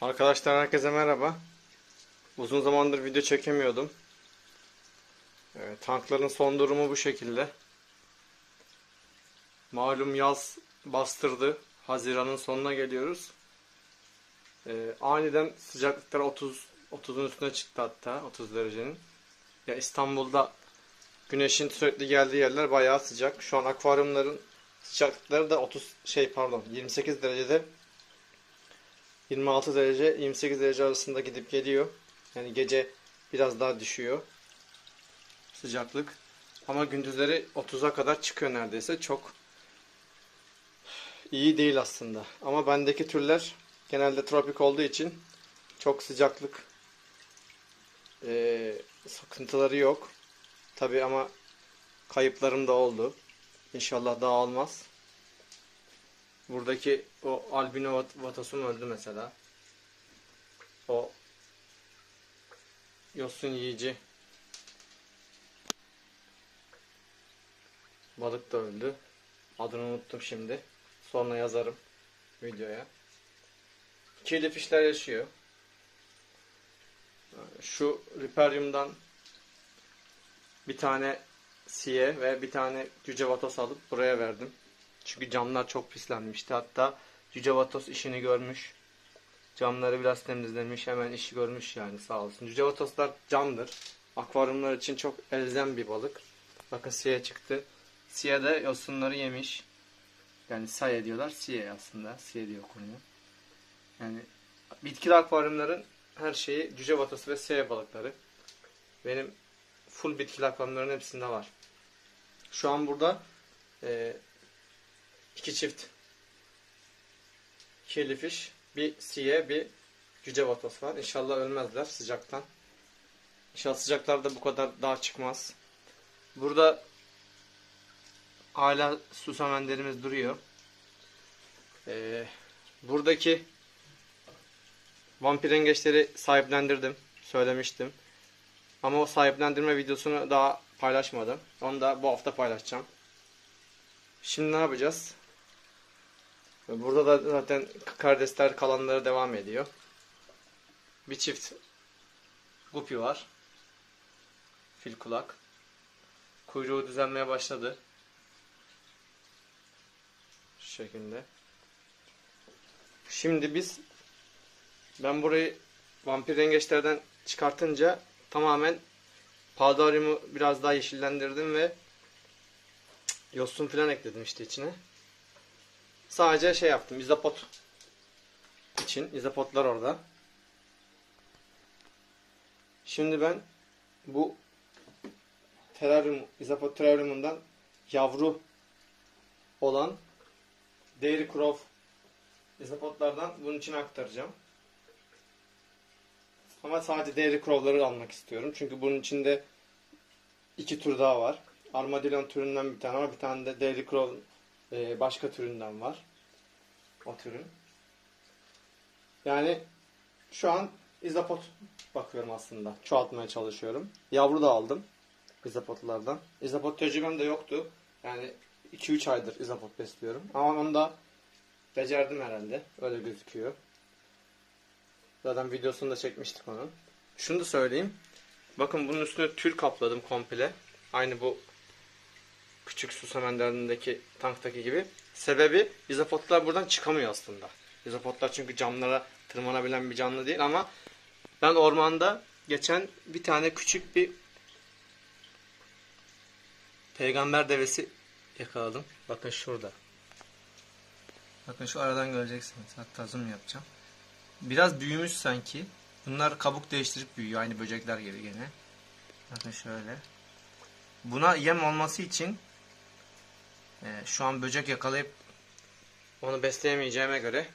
Arkadaşlar herkese merhaba. Uzun zamandır video çekemiyordum. Ee, tankların son durumu bu şekilde. Malum yaz bastırdı. Haziran'ın sonuna geliyoruz. Ee, aniden sıcaklıklar 30 30'un üstüne çıktı hatta 30 derecenin. Ya İstanbul'da güneşin sürekli geldiği yerler bayağı sıcak. Şu an akvaryumların sıcaklıkları da 30 şey pardon 28 derecede 26 derece 28 derece arasında gidip geliyor. Yani gece biraz daha düşüyor sıcaklık. Ama gündüzleri 30'a kadar çıkıyor neredeyse. Çok iyi değil aslında. Ama bendeki türler genelde tropik olduğu için çok sıcaklık eee, sıkıntıları yok. Tabi ama kayıplarım da oldu. İnşallah daha olmaz. Buradaki o albino vat- vatosum öldü mesela. O yosun yiyici balık da öldü. Adını unuttum şimdi. Sonra yazarım videoya. Kirli fişler yaşıyor. Şu riperyumdan bir tane siye ve bir tane cüce vatos alıp buraya verdim. Çünkü camlar çok pislenmişti. Hatta Cüce Vatos işini görmüş. Camları biraz temizlemiş. Hemen işi görmüş yani sağ olsun. Cüce Vatoslar camdır. Akvaryumlar için çok elzem bir balık. Bakın siye çıktı. Siye de yosunları yemiş. Yani saye diyorlar. Siye aslında. Siye diye okunuyor. Yani bitkili akvaryumların her şeyi cüce vatosu ve siye balıkları. Benim full bitkili akvaryumların hepsinde var. Şu an burada e, iki çift kirli bir siye, bir cüce vatos var. İnşallah ölmezler sıcaktan. İnşallah sıcaklarda bu kadar daha çıkmaz. Burada hala susamenderimiz duruyor. Ee, buradaki vampir yengeçleri sahiplendirdim. Söylemiştim. Ama o sahiplendirme videosunu daha paylaşmadım. Onu da bu hafta paylaşacağım. Şimdi ne yapacağız? Burada da zaten kardesler kalanları devam ediyor. Bir çift gupi var. Fil kulak. Kuyruğu düzenmeye başladı. Şu şekilde. Şimdi biz ben burayı vampir yengeçlerden çıkartınca tamamen padaryumu biraz daha yeşillendirdim ve yosun falan ekledim işte içine. Sadece şey yaptım. izopot için. izopotlar orada. Şimdi ben bu teraryum, izopot teraryumundan yavru olan Dairy Crow izopotlardan bunun içine aktaracağım. Ama sadece Dairy Crow'ları almak istiyorum. Çünkü bunun içinde iki tür daha var. Armadillon türünden bir tane var. Bir tane de Dairy Crow e, başka türünden var. O türün. Yani şu an izopot bakıyorum aslında. Çoğaltmaya çalışıyorum. Yavru da aldım izopotlardan. İzopot tecrübem de yoktu. Yani 2-3 aydır izopot besliyorum. Ama onu da becerdim herhalde. Öyle gözüküyor. Zaten videosunu da çekmiştik onun. Şunu da söyleyeyim. Bakın bunun üstüne tül kapladım komple. Aynı bu küçük su semenlerindeki tanktaki gibi. Sebebi izopotlar buradan çıkamıyor aslında. İzopotlar çünkü camlara tırmanabilen bir canlı değil ama ben ormanda geçen bir tane küçük bir peygamber devesi yakaladım. Bakın şurada. Bakın şu aradan göreceksiniz. Hatta zoom yapacağım. Biraz büyümüş sanki. Bunlar kabuk değiştirip büyüyor. Aynı böcekler gibi gene. Bakın şöyle. Buna yem olması için e, şu an böcek yakalayıp onu besleyemeyeceğime göre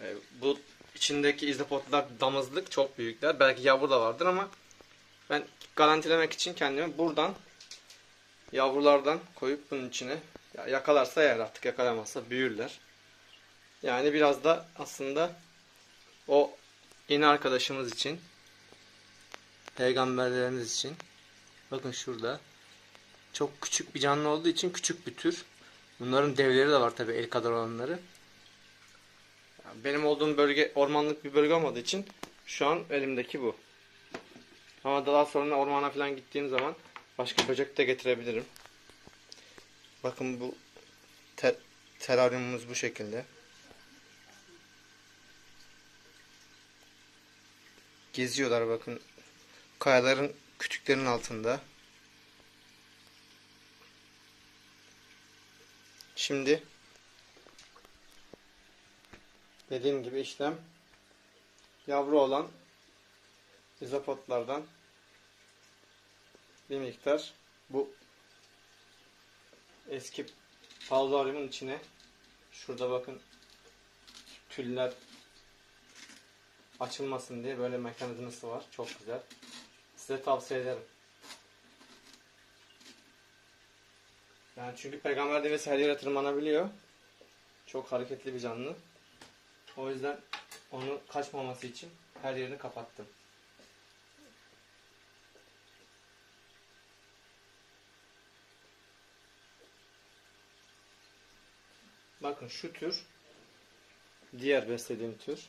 e, bu içindeki izopotlar damızlık çok büyükler. Belki yavru da vardır ama ben garantilemek için kendimi buradan yavrulardan koyup bunun içine ya yakalarsa eğer artık yakalamazsa büyürler. Yani biraz da aslında o yeni arkadaşımız için peygamberlerimiz için bakın şurada çok küçük bir canlı olduğu için küçük bir tür. Bunların devleri de var tabi el kadar olanları. benim olduğum bölge ormanlık bir bölge olmadığı için şu an elimdeki bu. Ama daha sonra ormana falan gittiğim zaman başka böcek de getirebilirim. Bakın bu ter teraryumumuz bu şekilde. Geziyorlar bakın. Kayaların kütüklerinin altında. Şimdi dediğim gibi işlem yavru olan izopotlardan bir miktar bu eski palvaryumun içine şurada bakın tüller açılmasın diye böyle mekanizması var. Çok güzel. Size tavsiye ederim. Yani çünkü peygamber devesi her yere tırmanabiliyor. Çok hareketli bir canlı. O yüzden onu kaçmaması için her yerini kapattım. Bakın şu tür diğer beslediğim tür.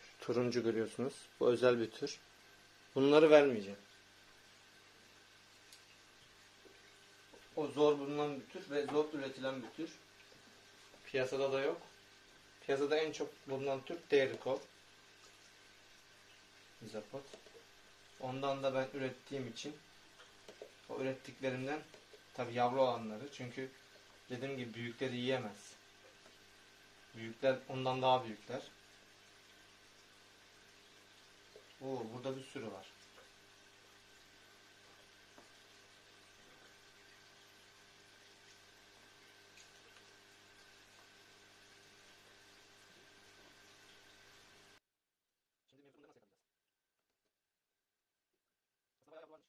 Şu turuncu görüyorsunuz. Bu özel bir tür. Bunları vermeyeceğim. O zor bulunan bir tür ve zor üretilen bir tür. Piyasada da yok. Piyasada en çok bulunan tür Derikov. Zapot. Ondan da ben ürettiğim için o ürettiklerimden tabi yavru olanları çünkü dediğim gibi büyükleri yiyemez. Büyükler ondan daha büyükler. Oo burada bir sürü var. Şimdi mevzunu nasıl yakalayacağız? Aslında bayağı varmış.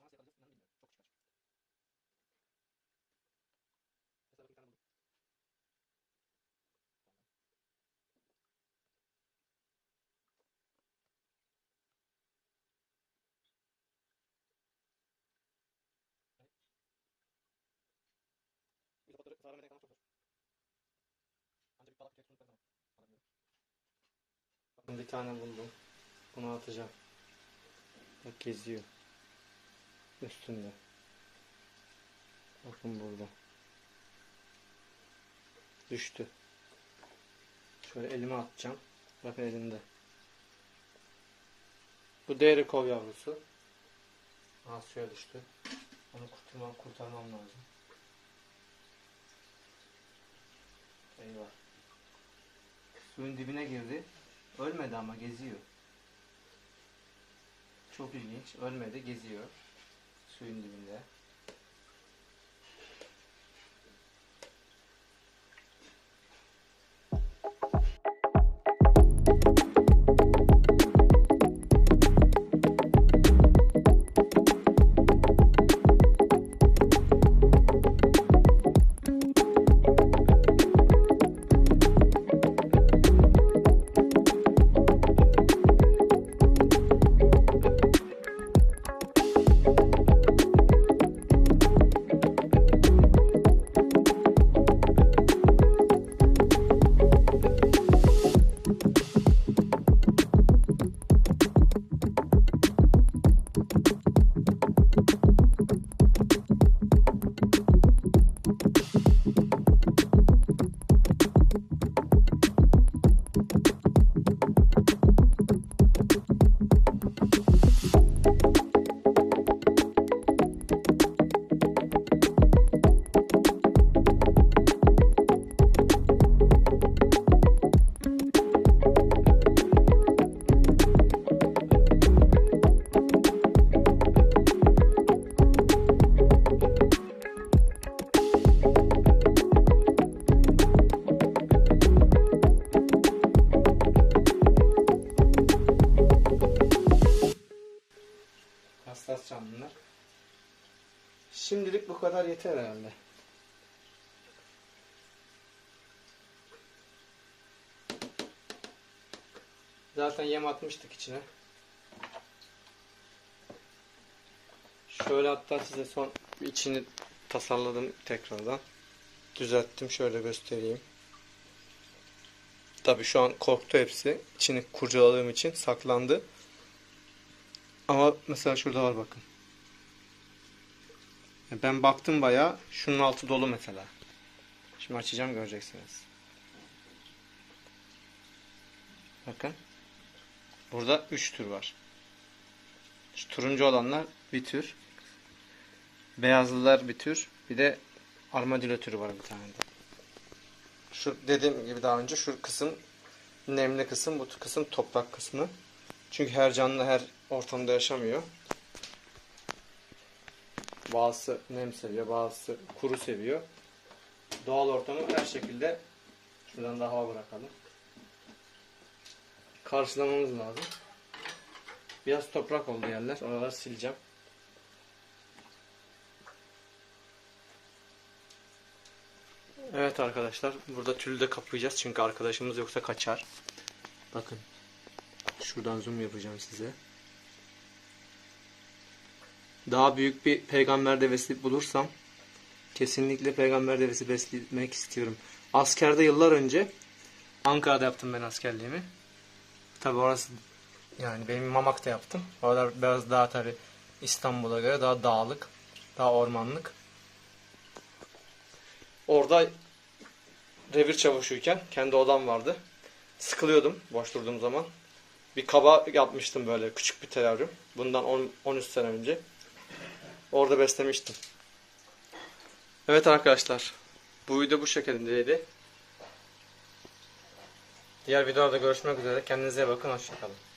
Ama nasıl yakalayacağız inanın bilmiyorum. Çok çıkar. Mesela bakın bir tane buldum. Zarar vermeden yakalamak çok zor. Bir balık bir tuttukları zaman alabiliyorum. Bir tane buldum. Bunu atacağım. Bak geziyor. Üstünde. Bakın burada. Düştü. Şöyle elime atacağım. Bakın elimde. Bu değeri kov yavrusu. Aa suya düştü. Onu kurtarmam, kurtarmam lazım. Eyvah. Suyun dibine girdi. Ölmedi ama geziyor. Çok ilginç. Ölmedi, geziyor. Suyun dibinde. Hassas canlılar. Şimdilik bu kadar yeter herhalde. Zaten yem atmıştık içine. Şöyle hatta size son içini tasarladım tekrardan. düzelttim. Şöyle göstereyim. Tabii şu an korktu hepsi. İçini kurcaladığım için saklandı. Ama mesela şurada var bakın. Ben baktım bayağı. Şunun altı dolu mesela. Şimdi açacağım göreceksiniz. Bakın. Burada 3 tür var. Şu turuncu olanlar bir tür. Beyazlılar bir tür. Bir de armadillo türü var bir tane de. Şu dediğim gibi daha önce şu kısım nemli kısım, bu kısım toprak kısmı. Çünkü her canlı her ortamda yaşamıyor. Bazısı nem seviyor, bazısı kuru seviyor. Doğal ortamı her şekilde şuradan da hava bırakalım. Karşılamamız lazım. Biraz toprak oldu yerler. Oraları sileceğim. Evet arkadaşlar. Burada tülü de kapayacağız. Çünkü arkadaşımız yoksa kaçar. Bakın. Şuradan zoom yapacağım size. Daha büyük bir peygamber devesi bulursam kesinlikle peygamber devesi beslemek istiyorum. Askerde yıllar önce Ankara'da yaptım ben askerliğimi. Tabi orası yani benim Mamak'ta yaptım. Oralar biraz daha tabi İstanbul'a göre daha dağlık, daha ormanlık. Orada revir çavuşuyken kendi odam vardı. Sıkılıyordum boş durduğum zaman. Bir kaba yapmıştım böyle küçük bir teraryum. Bundan 10 13 sene önce. Orada beslemiştim. Evet arkadaşlar. Bu video bu şekildeydi. Diğer videolarda görüşmek üzere. Kendinize bakın. Hoşçakalın.